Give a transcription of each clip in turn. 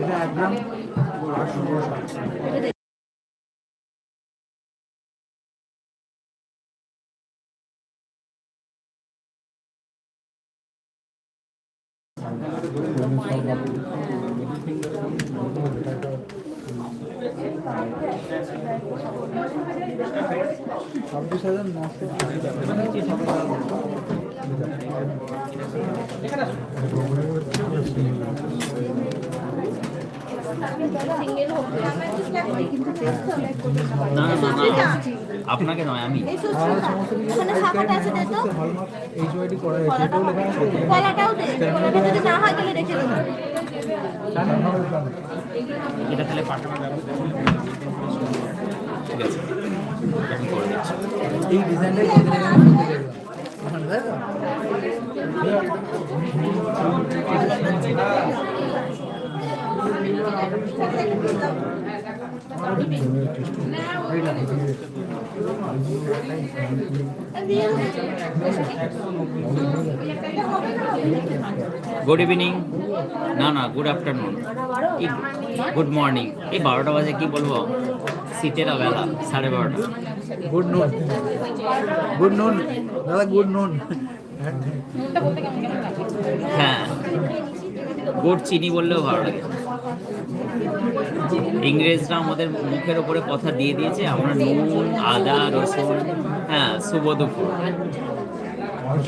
এটা এক ছাব্বিশ হাজার নশো না না না আপনাকে নয় আমি ওখানে ছাপাটা আছে দে তো। হলমার্ক এইচ ওয়াইডি করা লেখা আছে কলাটাও দে কলাটা যদি না হয় তাহলে রেখে দেবো এটা তাহলে পাঠানো যাবে ঠিক আছে আমি করে দিচ্ছি এই ডিজাইনটাই কেটে দিলাম ওখানে? গুড ইভিনিং না না গুড আফটারনুন গুড মর্নিং এই বারোটা বাজে কি বলব? শীতের বেলা সাড়ে বারোটা। গুড নুন গুড নুন দাদা গুড নুন হ্যাঁ। গুড় চিনি বললেও ভালো লাগে। ইংরেজরা আমাদের মুখের ওপরে কথা দিয়ে দিয়েছে, আমরা নুন, আদা, রসুন হ্যাঁ শুভ দুপুর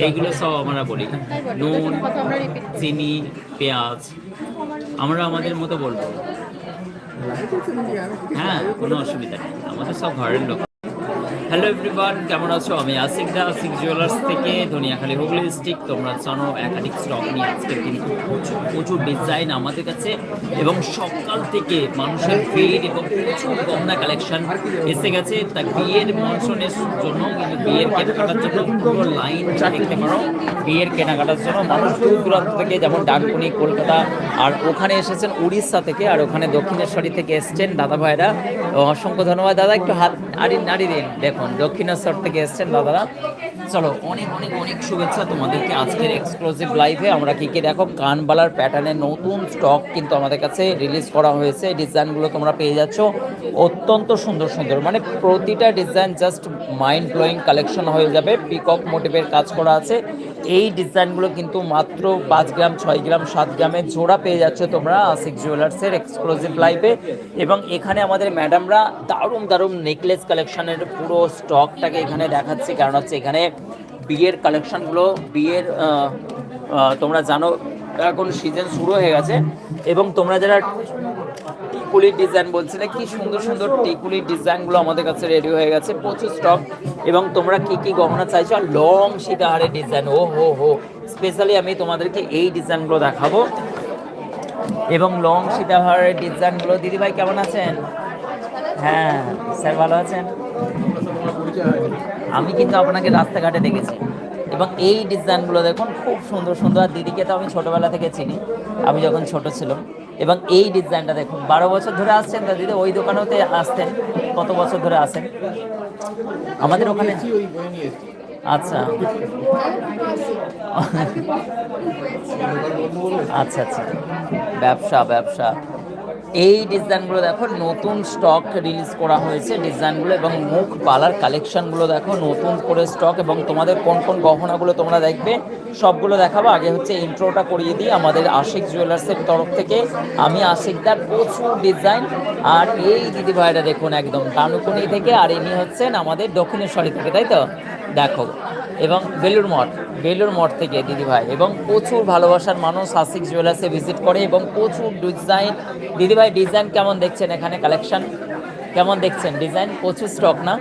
এইগুলো সব আমরা বলি। নুন, চিনি, পেঁয়াজ, আমরা আমাদের মতো বলব। হ্যাঁ কোনো অসুবিধা নেই। আমাদের সব ঘরের লোক। হ্যালো এভরিওয়ান কেমন আছো? আমি আসিক দা, আসিক জুয়েলার্স থেকে ধনিয়াখালী হুগলি ডিস্ট্রিক্ট তোমরা জানো, একাধিক স্টক নিয়ে আজকে কিন্তু প্রচুর প্রচুর ডিজাইন আমাদের কাছে। এবং সকাল থেকে মানুষের ভিড় এবং প্রচুর গহনা কালেকশন এসে গেছে। তা বিয়ের মনসুনের জন্য, কিন্তু বিয়ের কেনাকাটার জন্য পুরো লাইন দেখতে পারো। বিয়ের কেনাকাটার জন্য মানুষ দূর দূরান্ত থেকে, যেমন ডানকুনি, কলকাতা, আর ওখানে এসেছেন উড়িষ্যা থেকে, আর ওখানে দক্ষিণেশ্বরী থেকে এসছেন দাদা ভাইরা। অসংখ্য ধন্যবাদ, দাদা। একটু হাত নাড়ি নাড়ি দিন। দেখুন, দক্ষিণেশ্বর থেকে এসছেন দাদারা চলো, অনেক অনেক অনেক শুভেচ্ছা তোমাদেরকে আজকের এক্সক্লুসিভ লাইভে আমরা কী কী দেখো? কানবালার প্যাটার্নের নতুন স্টক কিন্তু আমাদের কাছে রিলিজ করা হয়েছে। ডিজাইনগুলো তোমরা পেয়ে যাচ্ছ। অত্যন্ত সুন্দর সুন্দর। মানে প্রতিটা design just mind blowing collection হয়ে যাবে। পিকক মোটিভের কাজ করা আছে। এই ডিজাইনগুলো কিন্তু মাত্র পাঁচ গ্রাম, ছয় গ্রাম, সাত গ্রামে জোড়া পেয়ে যাচ্ছে তোমরা আশিক জুয়েলার্সের এক্সক্লুসিভ লাইফে এবং এখানে আমাদের ম্যাডামরা দারুণ দারুণ নেকলেস কালেকশনের পুরো স্টকটাকে এখানে দেখাচ্ছে। কারণ হচ্ছে এখানে বিয়ের কালেকশানগুলো বিয়ের তোমরা জানো এখন সিজন শুরু হয়ে গেছে। এবং তোমরা যারা টিকুলির ডিজাইন বলছিলে কি সুন্দর সুন্দর টিকুলির ডিজাইনগুলো আমাদের কাছে রেডি হয়ে গেছে, প্রচুর স্টক এবং তোমরা কি কি গহনা চাইছো? আর লং সীতাহারের ডিজাইন ও হো হো। স্পেশালি আমি তোমাদেরকে এই ডিজাইনগুলো দেখাবো। এবং লং সীতাহারের ডিজাইনগুলো দিদিভাই কেমন আছেন? হ্যাঁ স্যার ভালো আছেন? আমি কিন্তু আপনাকে রাস্তাঘাটে দেখেছি। এবং এই ডিজাইনগুলো দেখুন খুব সুন্দর সুন্দর। আর দিদিকে তো আমি ছোটোবেলা থেকে চিনি আমি যখন ছোট ছিলাম। এবং এই ডিজাইনটা দেখুন বারো বছর ধরে আসছেন তো দিদি ওই দোকানেতে আসতেন কত বছর ধরে আসেন? আমাদের ওখানে আচ্ছা। আচ্ছা আচ্ছা। ব্যবসা ব্যবসা। এই ডিজাইনগুলো দেখো, নতুন স্টক রিলিজ করা হয়েছে ডিজাইনগুলো এবং মুখ পালার কালেকশনগুলো দেখো, নতুন করে স্টক এবং তোমাদের কোন কোন গহনাগুলো তোমরা দেখবে, সবগুলো দেখাবো। আগে হচ্ছে ইন্ট্রোটা করিয়ে দিই আমাদের আশিক জুয়েলার্সের তরফ থেকে। আমি আশিকদার প্রচুর ডিজাইন আর এই দিদি ভাইরা দেখুন একদম তানুকুনি থেকে আর ইনি হচ্ছেন আমাদের দক্ষিণেশ্বরী থেকে, তাই তো? দেখো, এবং বেলুর মঠ। বেলুর মঠ থেকে, দিদিভাই। এবং প্রচুর ভালোবাসার মানুষ হাসিক জুয়েলার্সে ভিজিট করে এবং প্রচুর ডিজাইন দিদিভাই ডিজাইন কেমন দেখছেন এখানে কালেকশন কেমন দেখছেন ডিজাইন প্রচুর স্টক না?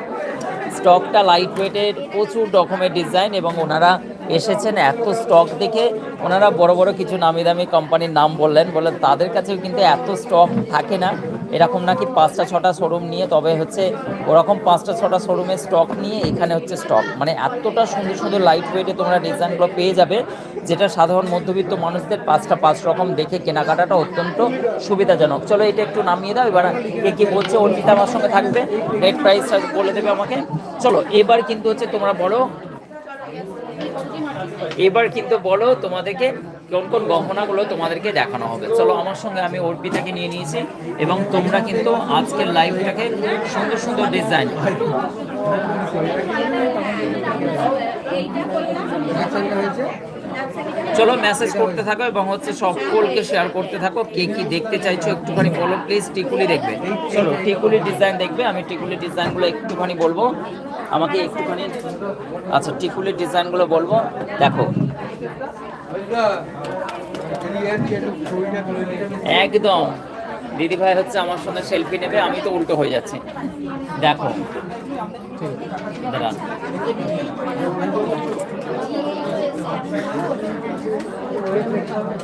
স্টকটা লাইট ওয়েটের প্রচুর রকমের ডিজাইন এবং ওনারা এসেছেন, এত স্টক দেখে ওনারা বড় বড় কিছু নামি দামি কোম্পানির নাম বললেন বলে তাদের কাছেও কিন্তু এত স্টক থাকে না। এরকম নাকি পাঁচটা, ছটা শোরুম নিয়ে, তবে হচ্ছে ওরকম পাঁচটা, ছটা শোরুমের স্টক নিয়ে এখানে হচ্ছে স্টক মানে এতটা সুন্দর সুন্দর লাইট ওয়েটে তোমরা ডিজাইনগুলো পেয়ে যাবে, যেটা সাধারণ মধ্যবিত্ত মানুষদের পাঁচটা, পাঁচ রকম দেখে কেনাকাটাটা অত্যন্ত সুবিধাজনক। চলো এটা একটু নামিয়ে দাও, এবার কে কি বলছে, অর্পিতা আমার সঙ্গে থাকবে। রেট প্রাইস বলে দেবে আমাকে। চলো, এবার কিন্তু হচ্ছে তোমরা বলো এবার কিন্তু বলো তোমাদেরকে কোন কোন গহনাগুলো তোমাদেরকে দেখানো হবে। চলো আমার সঙ্গে আমি অর্পিতাকে নিয়ে নিয়েছি এবং তোমরা কিন্তু আজকের লাইভটাকে সুন্দর সুন্দর ডিজাইন চলো মেসেজ করতে থাকো এবং হচ্ছে সকলকে শেয়ার করতে থাকো। কে কি দেখতে চাইছো একটুখানি বলো প্লিজ টিকুলি দেখবে। চলো, টিকুলি ডিজাইন দেখবে, আমি টিকুলি ডিজাইনগুলো একটুখানি বলব। আমাকে একটুখানি আচ্ছা টিকুলি ডিজাইনগুলো বলব। দেখো। একদম। দিদি ভাই হচ্ছে আমার সঙ্গে সেলফি নেবে, আমি তো উল্টো হয়ে যাচ্ছি। দেখো।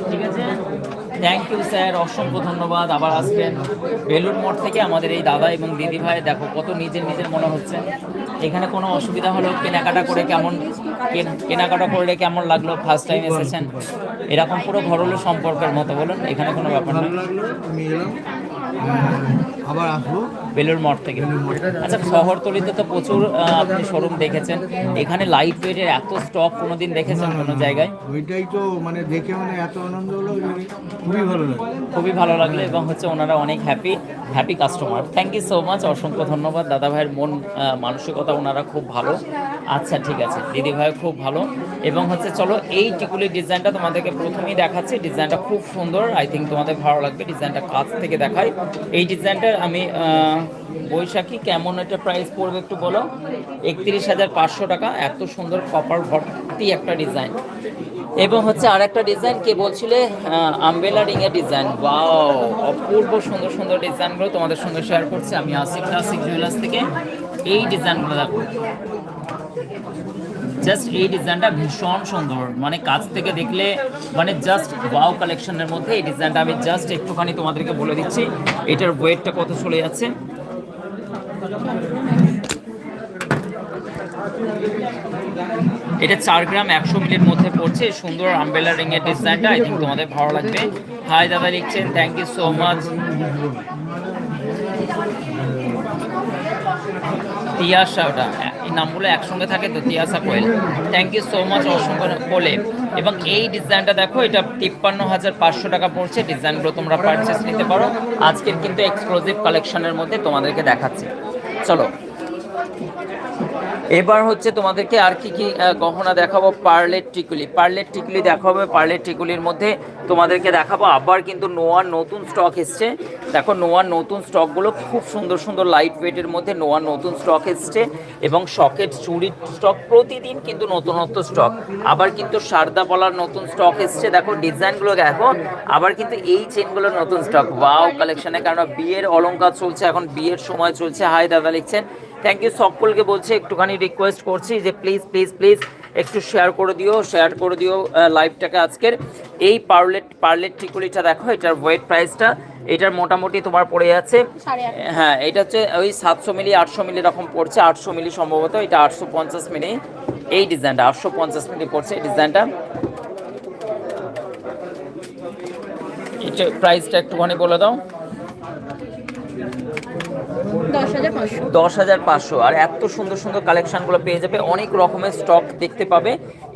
ঠিক আছে? থ্যাংক ইউ স্যার অসংখ্য ধন্যবাদ। আবার আসবেন বেলুর মঠ থেকে আমাদের এই দাদা এবং দিদি ভাই। দেখো, কত নিজের নিজের মনে হচ্ছে। এখানে কোনো অসুবিধা হলো? কেনাকাটা করে কেমন কেনাকাটা করলে কেমন লাগল? ফার্স্ট টাইম এসেছেন? এরকম পুরো ঘরোলো সম্পর্কের মতো, বলুন। এখানে কোনো ব্যাপার না। আবার আসব। বেলুর মঠ থেকে। আচ্ছা শহরতলিতে তো প্রচুর আপনি শোরুম দেখেছেন। এখানে লাইট ওয়েটের এত স্টক কোনোদিন দেখেছেন কোনো জায়গায়? ওইটাই তো মানে দেখে মানে এত আনন্দ হলো খুবই ভালো লাগল খুবই ভালো লাগল এবং হচ্ছে ওনারা অনেক happy happy customer thank you so much অসংখ্য ধন্যবাদ। দাদা ভাইয়ের মন মানসিকতা ওনারা খুব ভালো। আচ্ছা ঠিক আছে। দিদি ভাই খুব ভালো। এবং হচ্ছে চলো, এই টিকুলির ডিজাইনটা তোমাদেরকে প্রথমেই দেখাচ্ছি। ডিজাইনটা খুব সুন্দর। আই থিঙ্ক তোমাদের ভালো লাগবে। ডিজাইনটা কাছ থেকে দেখাই। এই ডিজাইনটার আমি বৈশাখী কেমন একটা প্রাইস পড়বে একটু বলো? একত্রিশ হাজার পাঁচশো টাকা। এত সুন্দর কপার ভর্তি একটা ডিজাইন। এবং হচ্ছে আর একটা ডিজাইন, কে বলছিলে? আমবেলা রিং এর ডিজাইন। ওয়াও, অপূর্ব সুন্দর সুন্দর ডিজাইনগুলো তোমাদের সঙ্গে শেয়ার করছি। আমি আসিফ ক্লাসিক জুয়েলার্স থেকে। এই ডিজাইনগুলো দেখো। জাস্ট এই ডিজাইনটা ভীষণ সুন্দর। মানে কাছ থেকে দেখলে মানে জাস্ট ওয়াও কালেকশনের মধ্যে এই ডিজাইনটা আমি জাস্ট একটুখানি তোমাদেরকে বলে দিচ্ছি। এটার ওয়েটটা কত চলে যাচ্ছে? এটা চার গ্রাম একশো মিলির মধ্যে পড়ছে। সুন্দর আমবেলা রিং এর ডিজাইনটা আই থিঙ্ক তোমাদের ভালো লাগবে। হাই দাদা লিখছেন thank you so much Tiasha ওটা এই নামগুলো একসঙ্গে থাকে তো Tiasa Koel thank you so much অসংখ্য কোলে এবং এই ডিজাইনটা দেখো, এটা তিপ্পান্ন হাজার পাঁচশো টাকা পড়ছে। ডিজাইনগুলো তোমরা পারচেস নিতে পারো। আজকের কিন্তু এক্সক্লুসিভ কালেকশনের মধ্যে তোমাদেরকে দেখাচ্ছি। চলো। এবার হচ্ছে তোমাদেরকে আর কি কি গহনা দেখাবো? পার্লেট টিকুলি। পার্লেট টিকুলি দেখাবো। পার্লেট টিকুলির মধ্যে তোমাদেরকে দেখাবো। আবার কিন্তু নোয়ার নতুন স্টক এসছে। দেখো, নোয়ার নতুন স্টকগুলো খুব সুন্দর সুন্দর লাইট ওয়েটের মধ্যে নোয়ার নতুন স্টক এসছে এবং শকেট চুরির স্টক প্রতিদিন কিন্তু নতুনত্ব স্টক আবার কিন্তু সারদা পলার নতুন স্টক এসছে। দেখো ডিজাইনগুলো দেখো। আবার কিন্তু এই চেনগুলোর নতুন স্টক ওয়াও কালেকশনে কারণ বিয়ের অলংকার চলছে। এখন বিয়ের সময় চলছে। হাই দাদা লিখছেন। থ্যাংক ইউ সকলকে বলছি একটুখানি রিকোয়েস্ট করছি যে প্লিজ প্লিজ প্লিজ একটু শেয়ার করে দিও শেয়ার করে দিও লাইভটাকে আজকের। এই পার্লেট পার্লেট টিকুলিটা দেখো এটার ওয়েট প্রাইসটা এটার মোটামুটি তোমার পড়ে যাচ্ছে হ্যাঁ এটা হচ্ছে ওই সাতশো মিলি আটশো মিলি রকম পড়ছে আটশো মিলি সম্ভবত এটা আটশো পঞ্চাশ মিলি। এই ডিজাইনটা আটশো পঞ্চাশ মিলি পড়ছে এই ডিজাইনটা এটা প্রাইসটা একটুখানি বলে দাও। দশ হাজার পাঁচশো। আর এত সুন্দর সুন্দর কালেকশনগুলো পেয়ে যাবে, অনেক রকমের স্টক দেখতে পাবে।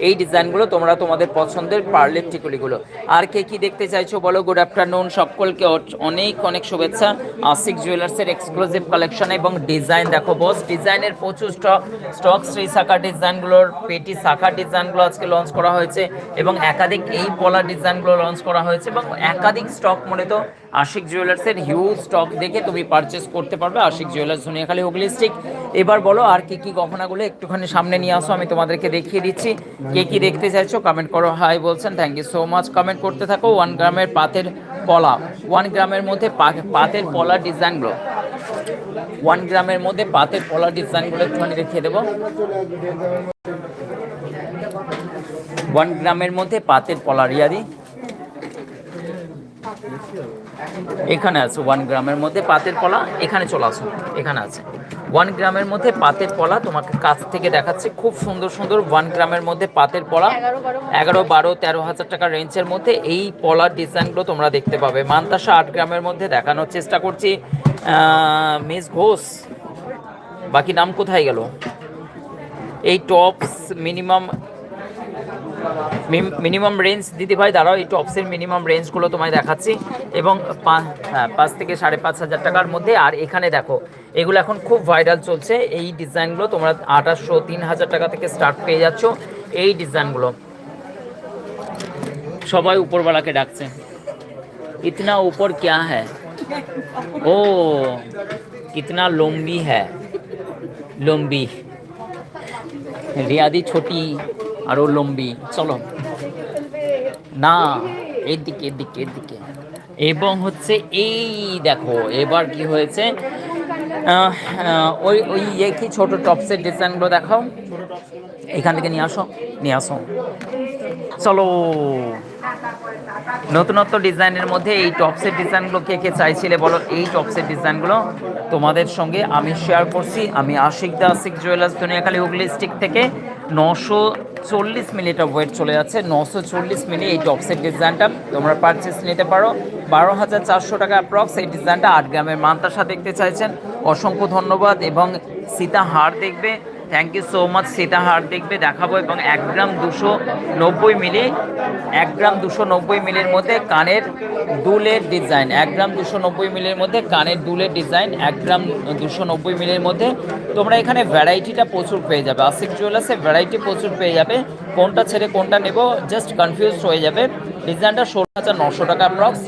এই ডিজাইনগুলো তোমরা তোমাদের পছন্দের পার্লের টিকুলিগুলো। আর কে কি দেখতে চাইছো বলো? গুড আফটারনুন সকলকে অনেক অনেক শুভেচ্ছা। আশিক জুয়েলার্সের এক্সক্লুসিভ কালেকশন এবং ডিজাইন দেখো বস ডিজাইনের প্রচুর স্টক স্টক শ্রী শাখা ডিজাইনগুলোর, পেটি শাখা ডিজাইনগুলো আজকে লঞ্চ করা হয়েছে এবং একাধিক এই পলা ডিজাইনগুলো লঞ্চ করা হয়েছে এবং একাধিক স্টক মনে তো আশিক জুয়েলার্সের হিউজ স্টক দেখে তুমি পারচেস করতে পারবে। আশিক জুয়েলার্স দুনিয়াখালী হুগলি স্টিক এবার বলো, আর কি কি গহনাগুলো একটুখানি সামনে নিয়ে আসো, আমি তোমাদেরকে দেখিয়ে দিচ্ছি। কে কি দেখতে চাইছো কমেন্ট করো। হাই বলছেন thank you so much comment করতে থাকো ওয়ান গ্রামের পাতের পলা। ওয়ান গ্রামের মধ্যে পাতের পলা ডিজাইনগুলো ওয়ান গ্রামের মধ্যে পাতের পলা ডিজাইনগুলো একটুখানি দেখিয়ে দেবো। ওয়ান গ্রামের মধ্যে পাতের পলা, রিয়াদি। এখানে আছে ওয়ান গ্রামের মধ্যে পাতের পলা এখানে চলে আসুন এখানে আছে। ওয়ান গ্রামের মধ্যে পাতের পলা তোমাকে কাছ থেকে দেখাচ্ছে খুব সুন্দর সুন্দর ওয়ান গ্রামের মধ্যে পাতের পলা এগারো বারো তেরো হাজার টাকা রেঞ্জের মধ্যে এই পলার ডিজাইনগুলো তোমরা দেখতে পাবে। মান্তাসা আট গ্রামের মধ্যে দেখানোর চেষ্টা করছি। মিস ঘোষ বাকি নাম কোথায় গেল? এই টপস মিনিমাম মিনিমাম রেঞ্জ দিদি ভাই, দাঁড়াও একটু অফসের মিনিমাম রেঞ্জগুলো তোমায় দেখাচ্ছি। এবং হ্যাঁ পাঁচ থেকে সাড়ে পাঁচ হাজার টাকার মধ্যে, আর এখানে দেখো, এগুলো এখন খুব ভাইরাল চলছে। এই ডিজাইনগুলো তোমরা আঠাশশো তিন হাজার টাকা থেকে স্টার্ট পেয়ে যাচ্ছ, এই ডিজাইনগুলো সবাই উপরবেলাকে ডাকছে। ইতনা উপর কে হ্যাঁ ও, কতনা লম্বি হ্যাঁ লম্বি। রিয়াদি ছোটি। আরও লম্বি, চলো। না, এদিকে এদিকে এদিকে। এবং হচ্ছে এই দেখো, এবার কি হয়েছে? ওই ওই কি ছোট টপসের ডিজাইনগুলো দেখাও। এখান থেকে নিয়ে আসো নিয়ে আসো। চলো। নতুনত্ব ডিজাইনের মধ্যে এই টপসের ডিজাইনগুলো কে কে চাইছিলে বলো? এই টপসের ডিজাইনগুলো তোমাদের সঙ্গে আমি শেয়ার করছি। আমি আশিক দা আশিক জুয়েলার্স দুনিয়াখালী হুগলি স্টিক থেকে নশো চল্লিশ মিলিটা ওয়েট চলে যাচ্ছে। নশো চল্লিশ মিলি এই টপসের ডিজাইনটা তোমরা পারচেস নিতে পারো। বারো হাজার চারশো টাকা অ্যাপ্রক্স এই ডিজাইনটা আট গ্রামের মান্তাসা দেখতে চাইছেন। অসংখ্য ধন্যবাদ এবং সীতা হার দেখবে। থ্যাংক ইউ সো মাচ সীতাহার দেখবে দেখাবো এবং এক গ্রাম দুশো নব্বই মিলি, এক গ্রাম দুশো নব্বই মিলির মধ্যে কানের দুলের ডিজাইন এক গ্রাম দুশো নব্বই মিলির মধ্যে কানের দুলের ডিজাইন এক গ্রাম দুশো নব্বই মিলির মধ্যে তোমরা এখানে ভ্যারাইটিটা প্রচুর পেয়ে যাবে। আশিক জুয়েলার্সে ভ্যারাইটি প্রচুর পেয়ে যাবে। কোনটা ছেড়ে কোনটা নেব জাস্ট কনফিউজ হয়ে যাবে। ডিজাইনটা ষোলো হাজার নশো টাকা অ্যাপ্রক্স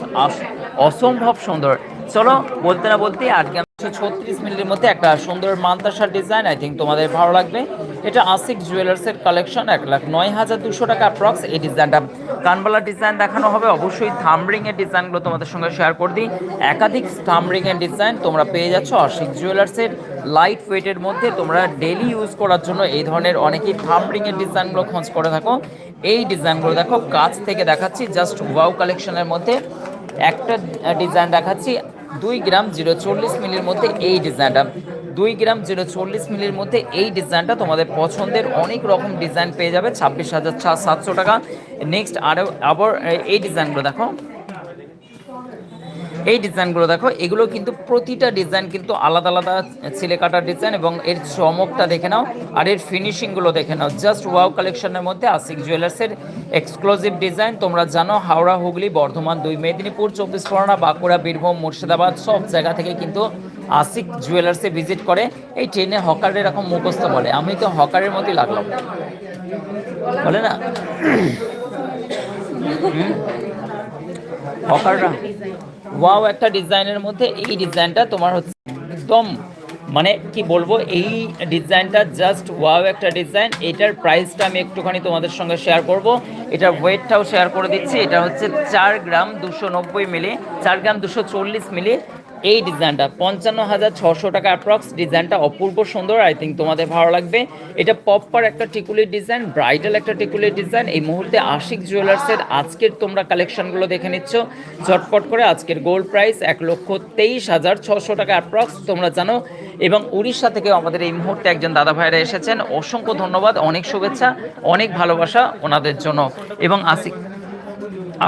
অসম্ভব সুন্দর। চলো, বলতে না বলতে আজকে ছত্রিশ মিনিটের মধ্যে একটা সুন্দর মান্তাসার ডিজাইন আই থিঙ্ক তোমাদের ভালো লাগবে। এটা আশিক জুয়েলার্সের কালেকশন এক লাখ নয় হাজার দুশো টাকা অ্যাপ্রক্স এই ডিজাইনটা। কানবালা ডিজাইন দেখানো হবে, অবশ্যই থামরিং এর ডিজাইনগুলো তোমাদের সঙ্গে শেয়ার করে দিই। একাধিক থামরিং এর ডিজাইন তোমরা পেয়ে যাচ্ছ আশিক জুয়েলার্সের লাইট ওয়েটের মধ্যে। তোমরা ডেলি ইউজ করার জন্য এই ধরনের অনেকেই থামরিং এর ডিজাইনগুলো খোঁজ করে থাকো। এই ডিজাইনগুলো দেখো, কাছ থেকে দেখাচ্ছি জাস্ট ওয়াও কালেকশনের মধ্যে। একটা ডিজাইন দেখাচ্ছি দুই গ্রাম জিরো চল্লিশ মিলির মধ্যে এই ডিজাইনটা, দুই গ্রাম জিরো চল্লিশ মিলির মধ্যে এই ডিজাইনটা তোমাদের পছন্দের অনেক রকম ডিজাইন পেয়ে যাবে, ছাব্বিশ হাজার সাতশো টাকা। নেক্সট আরও আবার এই ডিজাইনগুলো দেখো। এই ডিজাইনগুলো দেখো এগুলো কিন্তু প্রতিটা ডিজাইন কিন্তু আলাদা আলাদা ছিলে কাটার ডিজাইন এবং এর চমকটা দেখে নাও আর এর ফিনিশিংগুলো দেখে নাও। জাস্ট ওয়াও কালেকশনের মধ্যে আশিক জুয়েলার্সের এক্সক্লুসিভ ডিজাইন তোমরা জানো হাওড়া হুগলি বর্ধমান দুই মেদিনীপুর চব্বিশ পরগনা বাঁকুড়া বীরভূম মুর্শিদাবাদ সব জায়গা থেকে কিন্তু আশিক জুয়েলার্সে ভিজিট করে। এই ট্রেনে হকারের এরকম মুখস্থ বলে। আমি তো হকারের মতোই লাগলাম। বলে না? হকাররা? ওয়াও, একটা ডিজাইনের মধ্যে এই ডিজাইনটা তোমার হচ্ছে একদম মানে কি বলব, এই ডিজাইনটা জাস্ট ওয়াও একটা ডিজাইন। এটার প্রাইসটা আমি একটুখানি তোমাদের সঙ্গে শেয়ার করব। এটার ওয়েটটাও শেয়ার করে দিচ্ছি। এটা হচ্ছে চার গ্রাম দুশো নব্বই মিলি, চার গ্রাম দুশো চল্লিশ মিলি এই ডিজাইনটা, পঞ্চান্ন হাজার ছশো টাকা অ্যাপ্রক্স ডিজাইনটা অপূর্ব সুন্দর আই থিঙ্ক তোমাদের ভালো লাগবে। এটা পপ্পার একটা টিকুলির ডিজাইন ব্রাইডাল একটা টিকুলির ডিজাইন। এই মুহূর্তে আশিক জুয়েলার্সের আজকের তোমরা কালেকশনগুলো দেখে নিচ্ছ। ঝটপট করে আজকের গোল্ড প্রাইস এক লক্ষ তেইশ হাজার ছশো টাকা অ্যাপ্রক্স তোমরা জানো। এবং উড়িষ্যা থেকে আমাদের এই মুহূর্তে একজন দাদা ভাইরা এসেছেন। অসংখ্য ধন্যবাদ, অনেক শুভেচ্ছা, অনেক ভালোবাসা ওনাদের জন্য। এবং আশিক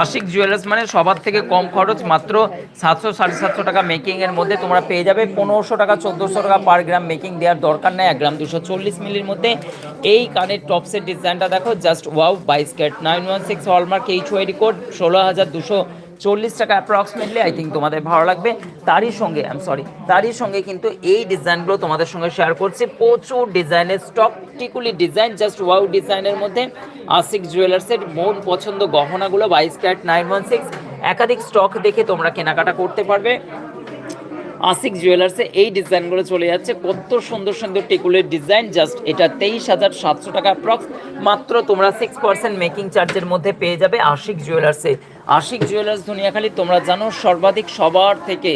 আশিক জুয়েলার্স মানে সবার থেকে কম খরচ, মাত্র সাতশো, সাড়ে সাতশো টাকা মেকিংয়ের মধ্যে তোমরা পেয়ে যাবে। পনেরোশো টাকা, চোদ্দোশো টাকা পার গ্রাম মেকিং দেওয়ার দরকার নেই। এক গ্রাম দুশো চল্লিশ মিলির মধ্যে এই কানের টপসের ডিজাইনটা দেখো জাস্ট ওয়াও বাইশ carat nine one six hallmark H UID code ষোলো হাজার দুশো চল্লিশ টাকা অ্যাপ্রক্সিমেটলি আই থিঙ্ক তোমাদের ভালো লাগবে। তারই সঙ্গে আই এম সরি তারই সঙ্গে কিন্তু এই ডিজাইনগুলো তোমাদের সঙ্গে শেয়ার করছি। প্রচুর ডিজাইনের স্টক টিকুলি ডিজাইন জাস্ট ওয়াও ডিজাইনের মধ্যে। আশিক জুয়েলার্সের মন পছন্দ গহনাগুলো বাইশ ক্যাট নাইন ওয়ান সিক্স একাধিক স্টক দেখে তোমরা কেনাকাটা করতে পারবে। আশিক জুয়েলার্সে এই ডিজাইনগুলো চলে যাচ্ছে। কত সুন্দর সুন্দর টিকুলের ডিজাইন, জাস্ট এটা তেইশ হাজার সাতশো টাকা অ্যাপ্রক্স মাত্র তোমরা সিক্স পার্সেন্ট মেকিং চার্জের মধ্যে পেয়ে যাবে আশিক জুয়েলার্সে। আশিক জুয়েলার্স দুনিয়াখালী, তোমরা জানো সর্বাধিক সবার থেকে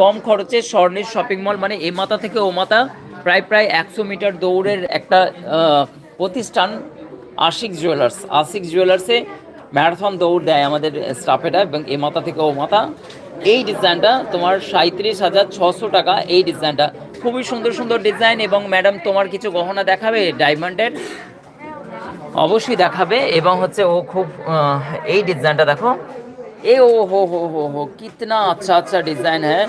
কম খরচে স্বর্ণের শপিং মল মানে এ মাথা থেকে ও মাথা, প্রায় প্রায় একশো মিটার দৌড়ের একটা প্রতিষ্ঠান আশিক জুয়েলার্স। আশিক জুয়েলার্সে ম্যারাথন দৌড় দেয় আমাদের স্টাফেরা এবং এ মাথা থেকে ও মাথা। এই ডিজাইনটা তোমার সাঁত্রিশ হাজার ছশো টাকা, এই ডিজাইনটা। খুবই সুন্দর সুন্দর ডিজাইন এবং ম্যাডাম তোমার কিছু গহনা দেখাবে, ডায়মন্ডের? অবশ্যই দেখাবে এবং হচ্ছে ও খুব এই ডিজাইনটা দেখো। এ ও হো হো হো হো, কিতনা আচ্ছা আচ্ছা ডিজাইন হ্যাঁ।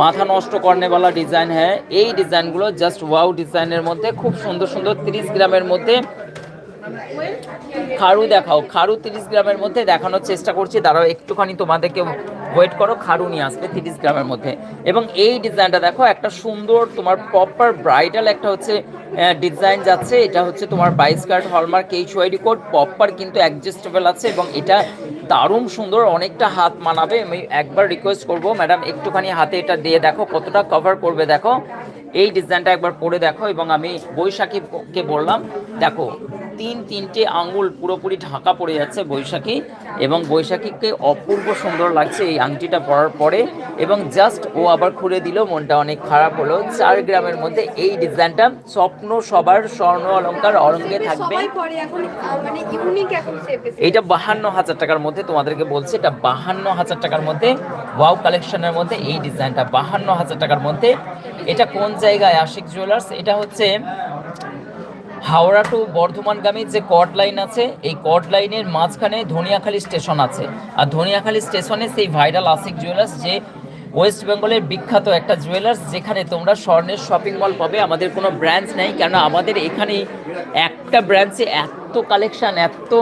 মাথা নষ্ট করনে वाला ডিজাইন হ্যাঁ। এই ডিজাইনগুলো জাস্ট ওয়াও ডিজাইনের মধ্যে, খুব সুন্দর সুন্দর তিরিশ গ্রামের মধ্যে খাড়ু দেখাও খাড়ু তিরিশ গ্রামের মধ্যে দেখানোর চেষ্টা করছি। দাঁড়াও, একটুখানি তোমাদেরকে ওয়েট করো খাড়ু নিয়ে আসবে তিরিশ গ্রামের মধ্যে। এবং এই ডিজাইনটা দেখো, একটা সুন্দর তোমার প্রপার ব্রাইডাল একটা হচ্ছে ডিজাইন যাচ্ছে। এটা হচ্ছে তোমার বাইশ carat hallmark H UID code proper কিন্তু অ্যাডজাস্টেবল আছে এবং এটা দারুণ সুন্দর, অনেকটা হাত মানাবে। আমি একবার রিকোয়েস্ট করব ম্যাডাম একটুখানি হাতে এটা দিয়ে দেখো, কতটা কভার করবে দেখো। এই ডিজাইনটা একবার পরে দেখো এবং আমি বৈশাখীকে বললাম দেখো তিন তিনটে আঙ্গুল পুরোপুরি ঢাকা পড়ে যাচ্ছে বৈশাখী এবং বৈশাখীকে অপূর্ব সুন্দর লাগছে এই আংটিটা পরার পরে এবং জাস্ট ও আবার খুলে দিল মনটা অনেক খারাপ হলো। চার গ্রামের মধ্যে এই ডিজাইনটা স্বপ্ন সবার স্বর্ণ অলঙ্কার অরঙ্গে থাকবে। মানে এইটা বাহান্ন হাজার টাকার মধ্যে তোমাদেরকে বলছে এটা বাহান্ন হাজার টাকার মধ্যে ওয়াও কালেকশনের মধ্যে এই ডিজাইনটা বাহান্ন হাজার টাকার মধ্যে। এটা কোন জায়গায়? আশিক জুয়েলার্স এটা হচ্ছে হাওড়া টু বর্ধমানগামী যে কট লাইন আছে, এই কট লাইনের মাঝখানে ধনিয়াখালী স্টেশন আছে। আর ধনিয়াখালী স্টেশনে সেই ভাইরাল আশিক জুয়েলার্স যে ওয়েস্ট বেঙ্গলের বিখ্যাত একটা জুয়েলার্স যেখানে তোমরা স্বর্ণের শপিং মল পাবে। আমাদের কোনো ব্রাঞ্চ নেই কেন আমাদের এখানে একটা ব্রাঞ্চে এত কালেকশান এত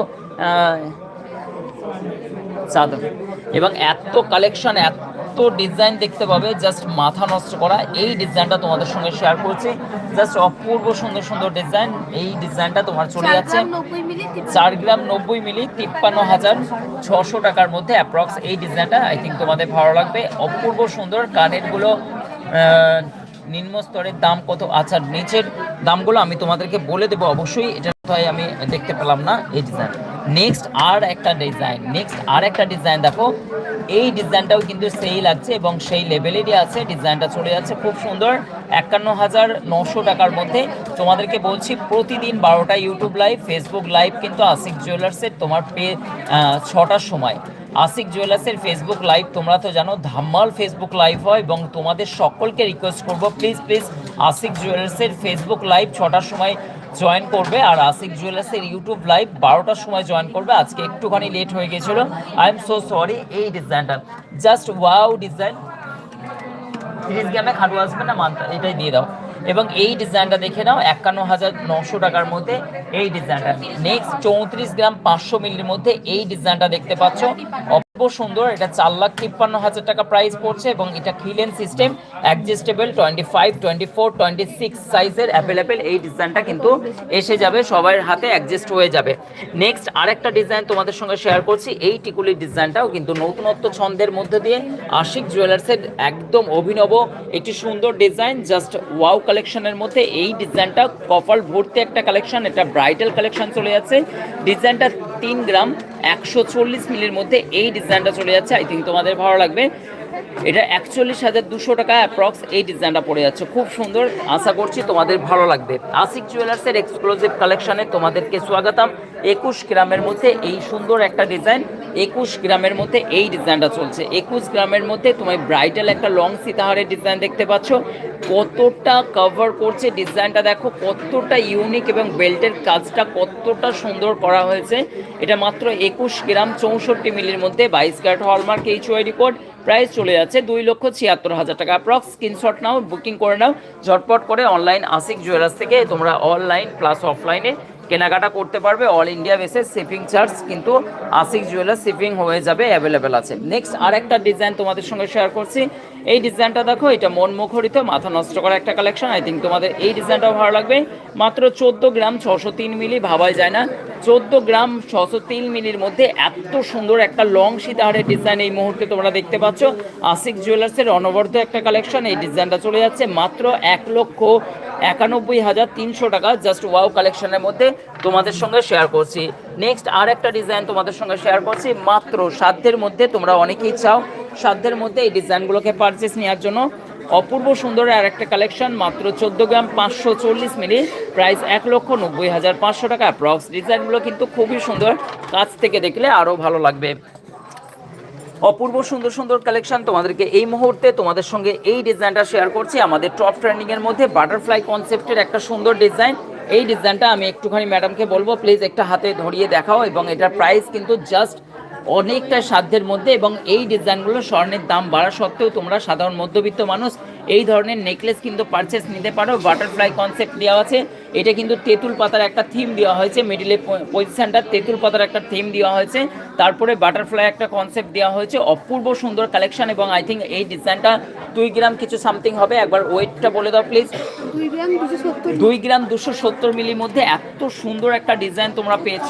চাদর। এবং এত কালেকশন এত ডিজাইন দেখতে পাবে জাস্ট মাথা নষ্ট করা। এই ডিজাইনটা তোমাদের সঙ্গে শেয়ার করছি। জাস্ট অপূর্ব সুন্দর সুন্দর ডিজাইন এই ডিজাইনটা তোমার চলে যাচ্ছে। চার গ্রাম নব্বই মিলি তিপ্পান্ন হাজার ছশো টাকার মধ্যে অ্যাপ্রক্স এই ডিজাইনটা আই থিঙ্ক তোমাদের ভালো লাগবে। অপূর্ব সুন্দর কানেরগুলো নিম্ন স্তরের দাম কত? আচ্ছা নিচের দামগুলো আমি তোমাদেরকে বলে দেবো অবশ্যই। এটা তাই আমি দেখতে পেলাম না এই ডিজাইন নেক্সট আর একটা ডিজাইন নেক্সট আর একটা ডিজাইন দেখো। এই ডিজাইনটাও কিন্তু সেই লাগছে এবং সেই লেভেলেরই আছে ডিজাইনটা চলে যাচ্ছে খুব সুন্দর। একান্ন হাজার নশো টাকার মধ্যে। তোমাদেরকে বলছি, প্রতিদিন বারোটা ইউটিউব লাইভ ফেসবুক লাইভ কিন্তু আশিক জুয়েলার্সের তোমার পে ছটার সময়। আশিক জুয়েলার্সের ফেসবুক লাইভ তোমরা তো জানো, ধাম্মাল ফেসবুক লাইভ হয় এবং তোমাদের সকলকে রিকোয়েস্ট করব প্লিজ প্লিজ আশিক জুয়েলার্সের ফেসবুক লাইভ ছটার সময় জয়েন করবে আর আশিক জুয়েলার্সের ইউটিউব লাইভ বারোটার সময় জয়েন করবে। আজকে একটুখানি লেট হয়ে গেছিল। আই এম সো সরি এই ডিজাইনটা জাস্ট ওয়াও ডিজাইন তিরিশ গ্রামে খাটু আসবে না মানটা এটাই দিয়ে দাও। এবং এই ডিজাইনটা দেখে নাও, একান্ন হাজার নশো টাকার মধ্যে এই ডিজাইনটা নেক্সট চৌত্রিশ গ্রাম পাঁচশো মিলির মধ্যে এই ডিজাইনটা দেখতে পাচ্ছ। সুন্দর। এটা চার লাখ তিপ্পান্ন হাজার টাকা প্রাইস পড়ছে এবং এটা খিলেন system adjustable twenty five twenty four twenty six সাইজের অ্যাভেলেবেল এই ডিজাইনটা কিন্তু এসে যাবে, সবার হাতে অ্যাডজাস্ট হয়ে যাবে। নেক্সট আরেকটা ডিজাইন তোমাদের সঙ্গে শেয়ার করছি। এই টিকুলির ডিজাইনটাও কিন্তু নতুনত্ব ছন্দের মধ্যে দিয়ে আশিক জুয়েলার্সের একদম অভিনব একটি সুন্দর ডিজাইন জাস্ট ওয়াও কালেকশনের মধ্যে এই ডিজাইনটা কপাল ভর্তি একটা কালেকশন এটা ব্রাইডাল কালেকশন চলে যাচ্ছে। ডিজাইনটা তিন গ্রাম একশো চল্লিশ মিলির মধ্যে এই ডিজাইনটা চলে যাচ্ছে। আই থিঙ্ক তোমাদের ভালো লাগবে। এটা একচল্লিশ হাজার দুশো টাকা অ্যাপ্রক্স এই ডিজাইনটা পড়ে যাচ্ছে। খুব সুন্দর। আশা করছি তোমাদের ভালো লাগবে। আসিক জুয়েলার্সের এক্সক্লুসিভ কালেকশানে তোমাদেরকে স্বাগতম। একুশ গ্রামের মধ্যে এই সুন্দর একটা ডিজাইন একুশ গ্রামের মধ্যে এই ডিজাইনটা চলছে। একুশ গ্রামের মধ্যে তুমি ব্রাইডাল একটা লং সীতাহারের ডিজাইন দেখতে পাচ্ছ। কতটা কভার করছে ডিজাইনটা দেখো, কতটা ইউনিক এবং বেল্টের কাজটা কতটা সুন্দর করা হয়েছে। এটা মাত্র একুশ গ্রাম চৌষট্টি মিলির মধ্যে বাইশ carat hallmark H UID code price চলে যাচ্ছে দুই লক্ষ ছিয়াত্তর হাজার টাকা। অ্যাপ্রক্স স্ক্রিনশট নাও বুকিং করে নাও। ঝটপট করে অনলাইন আশিক জুয়েলার্স থেকে তোমরা অনলাইন প্লাস অফলাইনে কেনাকাটা করতে পারবে। অল ইন্ডিয়া বেসে শিপিং চার্জ কিন্তু আশিক জুয়েলার্স শিপিং হয়ে যাবে অ্যাভেলেবেল আছে। নেক্সট আরেকটা ডিজাইন তোমাদের সঙ্গে শেয়ার করছি। এই ডিজাইনটা দেখো, এটা মন মুখরিত, মাথা নষ্ট করা একটা কালেকশন আই থিঙ্ক তোমাদের এই ডিজাইনটাও ভালো লাগবে। মাত্র চোদ্দ গ্রাম ছশো তিন মিলি, ভাবাই যায় না। চোদ্দ গ্রাম ছশো তিন মিলির মধ্যে এত সুন্দর একটা লং সীতাহারের ডিজাইন এই মুহূর্তে তোমরা দেখতে পাচ্ছ। আশিক জুয়েলার্সের অনবদ্য একটা কালেকশন এই ডিজাইনটা চলে যাচ্ছে মাত্র এক লক্ষ একানব্বই হাজার তিনশো টাকা। জাস্ট ওয়াও কালেকশনের মধ্যে তোমাদের সঙ্গে শেয়ার করছি। নেক্সট আর একটা ডিজাইন তোমাদের সঙ্গে শেয়ার করছি। মাত্র সাধ্যের মধ্যে তোমরা অনেকেই চাও। সাধ্যের মধ্যে এই ডিজাইনগুলোকে পারচেস নেওয়ার জন্য। অপূর্ব সুন্দর আর একটা কালেকশন মাত্র চোদ্দ গ্রাম পাঁচশো চল্লিশ মিলি। প্রাইস এক লক্ষ নব্বই হাজার পাঁচশো টাকা। অ্যাপ্রক্স ডিজাইনগুলো কিন্তু খুবই সুন্দর। কাছ থেকে দেখলে আরও ভালো লাগবে। অপূর্ব সুন্দর সুন্দর কালেকশন তোমাদেরকে এই মুহূর্তে তোমাদের সঙ্গে এই ডিজাইনটা শেয়ার করছি। আমাদের টপ ট্রেন্ডিংয়ের মধ্যে বাটারফ্লাই কনসেপ্টের একটা সুন্দর ডিজাইন এই ডিজাইনটা আমি একটুখানি ম্যাডামকে বলব প্লিজ একটা হাতে ধরিয়ে দেখাও এবং এটার প্রাইস কিন্তু জাস্ট অনেকটা সাধ্যের মধ্যে এবং এই ডিজাইনগুলো স্বর্ণের দাম বাড়া সত্ত্বেও তোমরা সাধারণ মধ্যবিত্ত মানুষ এই ধরনের নেকলেস কিন্তু পারচেস নিতে পারো। বাটারফ্লাই কনসেপ্ট দেওয়া আছে। এটা কিন্তু তেঁতুল পাতার একটা থিম দেওয়া হয়েছে মিডিলে পজিশানটা তেঁতুল পাতার একটা থিম দেওয়া হয়েছে। তারপরে বাটারফ্লাই একটা কনসেপ্ট দেওয়া হয়েছে অপূর্ব সুন্দর কালেকশন এবং আই থিঙ্ক এই ডিজাইনটা দুই গ্রাম কিছু সামথিং হবে। একবার ওয়েটটা বলে দাও প্লিজ দুই গ্রাম দুশো সত্তর। মিলির মধ্যে এত সুন্দর একটা ডিজাইন তোমরা পেয়েছ।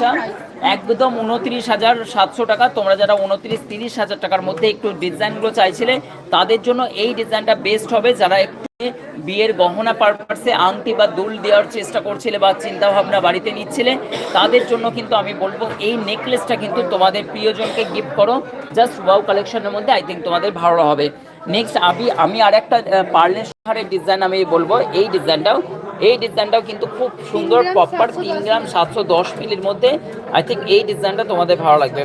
একদম উনত্রিশ হাজার সাতশো টাকা। তোমরা যারা উনত্রিশ তিরিশ হাজার টাকার মধ্যে একটু ডিজাইনগুলো চাইছিলে, তাদের জন্য এই ডিজাইনটা বেস্ট হবে। যারা একটু বিয়ের গহনা পারপাসে আংটি বা দুল দেওয়ার চেষ্টা করছিলে বা চিন্তা ভাবনা বাড়িতে নিচ্ছিলে, তাদের জন্য কিন্তু আমি বলব, এই নেকলেসটা কিন্তু তোমাদের প্রিয়জনকে গিফট করো। জাস্ট ওয়াও কালেকশনের মধ্যে আই থিঙ্ক তোমাদের ভালো হবে। নেক্সট আমি আমি আর একটা পার্লের হারের ডিজাইন আমি বলব। এই ডিজাইনটাও এই ডিজাইনটাও কিন্তু খুব সুন্দর প্রপার তিন গ্রাম সাতশো দশ মিলির মধ্যে। আই থিঙ্ক এই ডিজাইনটা তোমাদের ভালো লাগবে।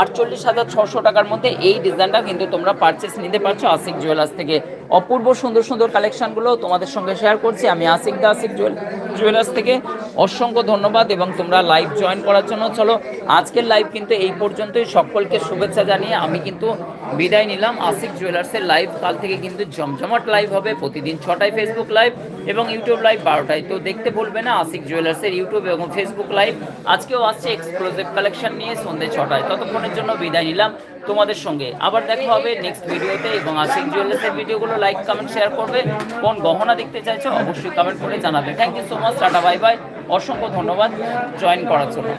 আটচল্লিশ হাজার ছশো টাকার মধ্যে এই ডিজাইনটা কিন্তু তোমরা পারচেস নিতে পারছ আশিক জুয়েলার্স থেকে। অপূর্ব সুন্দর সুন্দর কালেকশনগুলো তোমাদের সঙ্গে শেয়ার করছি। আমি আশিক দা আসিক জুয়েল জুয়েলার্স থেকে। অসংখ্য ধন্যবাদ এবং তোমরা লাইভ জয়েন করার জন্য চলো। আজকের লাইভ কিন্তু এই পর্যন্তই। সকলকে শুভেচ্ছা জানিয়ে আমি কিন্তু বিদায় নিলাম। আশিক জুয়েলার্সের লাইভ কাল থেকে কিন্তু জমজমাট লাইভ হবে। প্রতিদিন ছটায় ফেসবুক লাইভ এবং ইউটিউব লাইভ বারোটায়। তো দেখতে বলবে না আশিক জুয়েলার্সের ইউটিউব এবং ফেসবুক লাইভ আজকেও আসছে এক্সক্লুসিভ কালেকশন নিয়ে সন্ধ্যে ছটায়। ততক্ষণের জন্য বিদায় নিলাম। তোমাদের সঙ্গে। আবার দেখা হবে নেক্সট ভিডিওতে এবং আশিক জুয়েলার্সের ভিডিওগুলো লাইক কমেন্ট শেয়ার করবে। কোন গহনা দেখতে চাইছো অবশ্যই কমেন্ট করে জানাবে। Thank you so much tata bye bye অসংখ্য ধন্যবাদ। জয়েন করার জন্য।